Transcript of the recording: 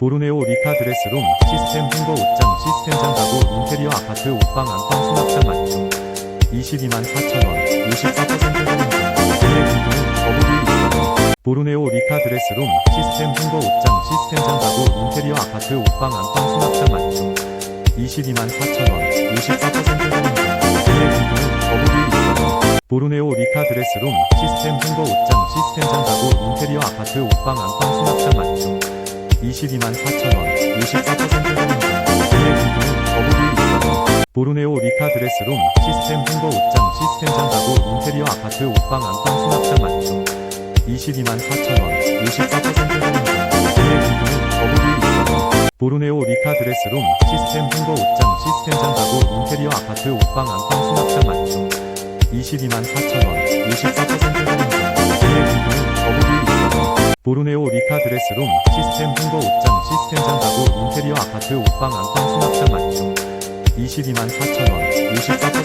보르네오 리카 드레스룸 시스템 홍보 옷장 시스템장 가구 인테리어 아파트 옷방 안방 수납장 맞춤. 22만 4천원 54% 할인 중 구매 등등 거부비 있어 보르네오 리카 드레스룸 시스템 홍보 옷장 시스템장 가구 인테리어 아파트 옷방 안방 수납장 맞춤. 22만 4천원 54% 할인 중 구매 등등 거부비 있어 보르네오 리카 드레스룸 시스템 홍보 옷장 시스템장 가구 인테리어 아파트 옷방 안방 수납장 맞춤 22만 4천원 54% 할인 중. 구매 등등 거부비 있어 보르네오 리카 드레스룸 시스템 홍보 옷장 시스템 장 가구 인테리어 아파트 옷방 안방 수납장 맞춤 22만 4천원 54% 할인 중. 구매 등등 거부비 있어 보르네오 리카 드레스룸 시스템 홍보 옷장 시스템 장 가구 인테리어 아파트 옷방 안방 수납장 맞춤 22만 4천원 54% 보르네오 리카 드레스룸 시스템 홍보 옷장 시스템장 가구 인테리어 아파트 옷방 안방 수납장 맞춤 22만 4천원 54% 할인 중